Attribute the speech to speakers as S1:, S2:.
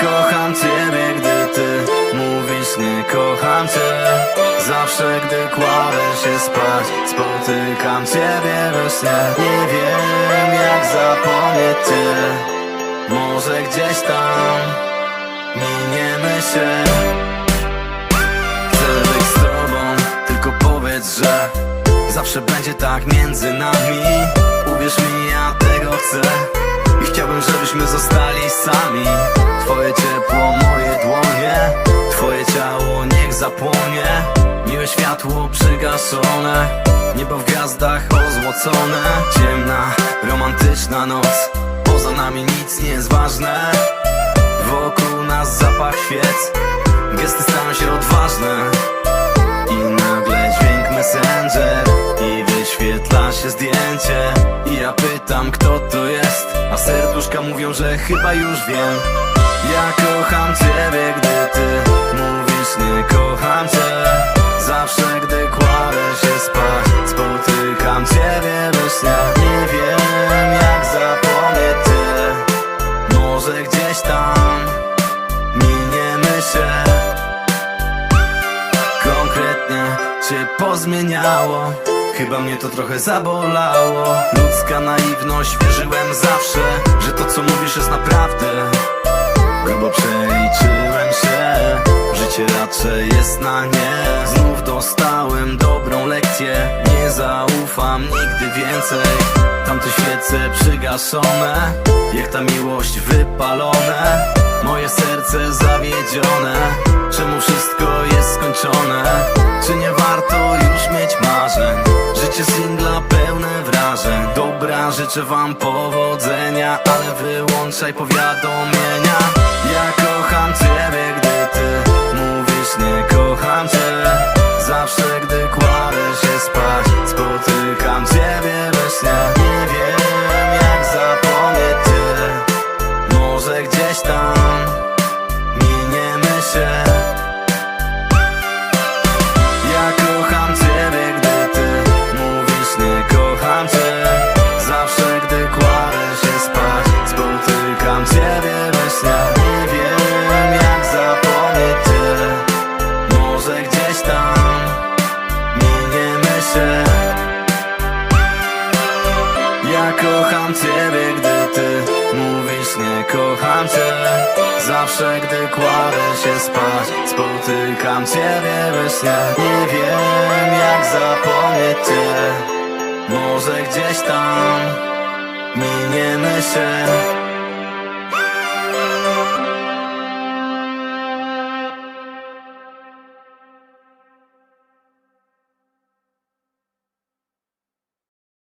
S1: kocham ciebie, gdy ty mówisz nie kocham cię. Zawsze gdy kładę się spać Spotykam ciebie we śnie. Nie wiem jak zapomnieć cię. Może gdzieś tam miniemy się. Chcę być z tobą, tylko powiedz, że Zawsze będzie tak między nami. Uwierz mi, ja tego chcę chciałbym, żebyśmy zostali sami. Twoje ciepło, moje dłonie. Twoje ciało niech zapłonie. Miłe światło przygaszone. Niebo w gwiazdach ozłocone Ciemna, romantyczna noc. Poza nami nic nie jest ważne. Wokół nas zapach świec. Gesty stają się odważne. I nagle dźwięk messenger I wyświetla się zdjęcie serduszka mówią, że chyba już wiem. Ja kocham ciebie, gdy ty mówisz nie kocham cię. Zawsze gdy kładę się spać Spotykam ciebie we śnie. Nie wiem jak zapomnieć cię Może gdzieś tam miniemy się. Konkretnie cię pozmieniało Chyba mnie to trochę zabolało. Ludzka naiwność, wierzyłem zawsze Że to co mówisz jest naprawdę. Grubo przeliczyłem się. Życie raczej jest na nie. Znów dostałem dobrą lekcję. Nie zaufam nigdy więcej. Tamte świece przygaszone Jak ta miłość wypalone. Moje serce zawiedzione. Czemu wszystko jest skończone? Czy nie życzę wam powodzenia Ale wyłączaj powiadomienia. Ja kocham ciebie, gdy ja kocham ciebie, gdy ty mówisz nie kocham cię. Zawsze gdy kładę się spać Spotykam ciebie we śnie. Nie wiem jak zapomnieć cię. Może gdzieś tam miniemy się